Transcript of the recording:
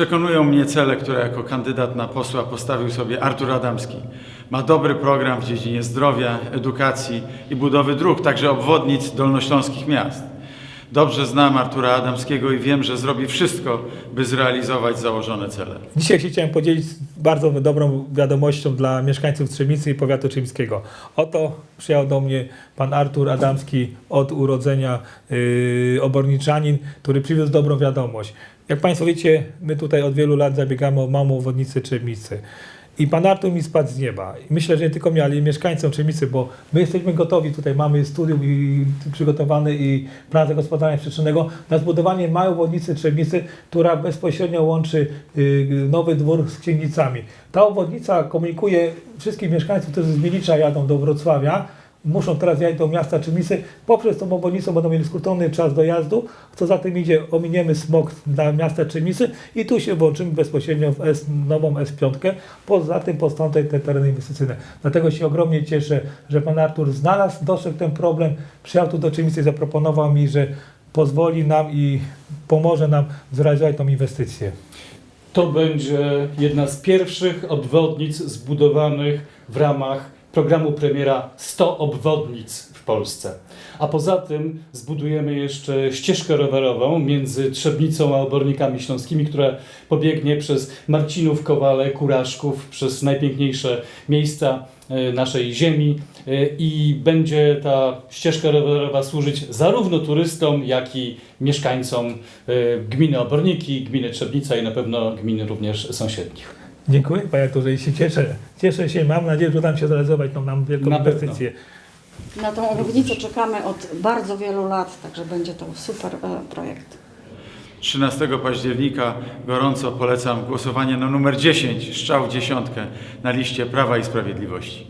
Przekonują mnie cele, które jako kandydat na posła postawił sobie Artur Adamski. Ma dobry program w dziedzinie zdrowia, edukacji i budowy dróg, także obwodnic dolnośląskich miast. Dobrze znam Artura Adamskiego i wiem, że zrobi wszystko, by zrealizować założone cele. Dzisiaj się chciałem podzielić z bardzo dobrą wiadomością dla mieszkańców Trzemicy i powiatu trzymskiego. Oto przyjechał do mnie pan Artur Adamski od urodzenia yy, oborniczanin, który przywiózł dobrą wiadomość. Jak Państwo wiecie, my tutaj od wielu lat zabiegamy o małą obwodnicę Trzemicy. I pan Artur mi spadł z nieba. I myślę, że nie tylko mnie, ale i mieszkańcom Trzemicy, bo my jesteśmy gotowi, tutaj mamy studium i przygotowany i plan zagospodarowania przestrzennego na zbudowanie małej obwodnicy Trzemicy, która bezpośrednio łączy y, Nowy Dwór z Księgnicami. Ta obwodnica komunikuje wszystkich mieszkańców, którzy z Milicza jadą do Wrocławia, muszą teraz jechać do miasta Trzemicy. Poprzez tą obwodnicę będą mieli skrócony czas dojazdu, co za tym idzie, ominiemy smog dla miasta Trzemicy i tu się włączymy bezpośrednio w S, nową S5. Poza tym powstaną tutaj te tereny inwestycyjne. Dlatego się ogromnie cieszę, że pan Artur znalazł, dostrzegł ten problem, przyjechał tu do Trzemicy i zaproponował mi, że pozwoli nam i pomoże nam zrealizować tą inwestycję. To będzie jedna z pierwszych obwodnic zbudowanych w ramach programu premiera 100 obwodnic w Polsce. A poza tym zbudujemy jeszcze ścieżkę rowerową między Trzebnicą a Obornikami Śląskimi, która pobiegnie przez Marcinów, Kowale, Kuraszków, przez najpiękniejsze miejsca e, naszej ziemi e, i będzie ta ścieżka rowerowa służyć zarówno turystom, jak i mieszkańcom e, gminy Oborniki, gminy Trzebnica i na pewno gminy również sąsiednich. Dziękuję panie Arturze i się cieszę. Cieszę się, mam nadzieję, że uda nam się zrealizować tą nam wielką Na pewno. inwestycję. Na tą obwodnicę czekamy od bardzo wielu lat, także będzie to super e, projekt. 13 października gorąco polecam głosowanie na numer 10, strzał w dziesiątkę na liście Prawa i Sprawiedliwości.